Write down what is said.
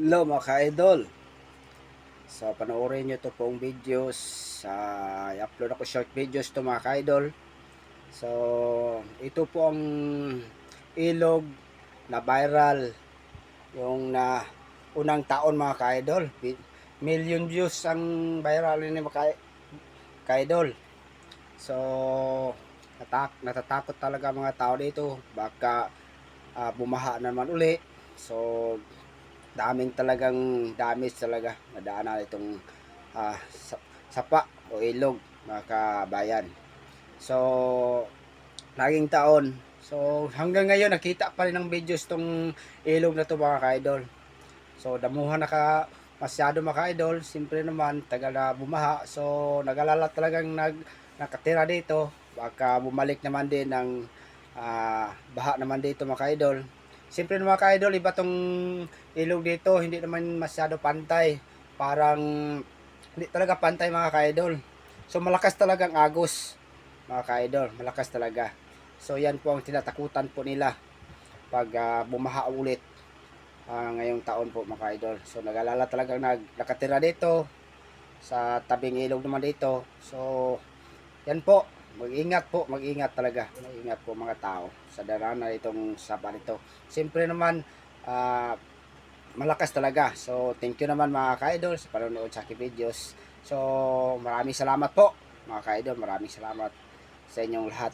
Hello mga ka-idol. So panoorin nyo to pong videos. sa i-upload ako short videos to mga ka-idol. So ito po ang ilog na viral. Yung na unang taon mga ka-idol. Million views ang viral ni mga ka- ka-idol. So natak natatakot talaga mga tao dito. Baka ah, bumaha naman uli. So daming talagang damage talaga nadaanan itong sa- sapa o ilog mga kabayan. So, laging taon. So, hanggang ngayon nakita pa rin ng videos tong ilog na to mga ka-idol. So, damuhan na ka masyado mga ka-idol. Siyempre naman, tagal na bumaha. So, nagalala talagang nag, nakatira dito. Baka bumalik naman din ng ah, baha naman dito mga ka-idol. Siyempre mga ka-idol, iba tong ilog dito, hindi naman masyado pantay. Parang hindi talaga pantay mga ka-idol. So malakas talagang agos mga ka-idol, malakas talaga. So yan po ang tinatakutan po nila pag ah, bumaha ulit ah, ngayong taon po mga ka-idol. So nag-alala talagang nag nakatira dito sa tabing ilog naman dito. So yan po, mag-ingat po, mag-ingat talaga. Mag-ingat po mga tao sa daranan itong sapa nito. Siyempre naman ah, malakas talaga. So, thank you naman mga ka-idol sa panonood sa aking videos. So, maraming salamat po mga ka-idol. Maraming salamat sa inyong lahat.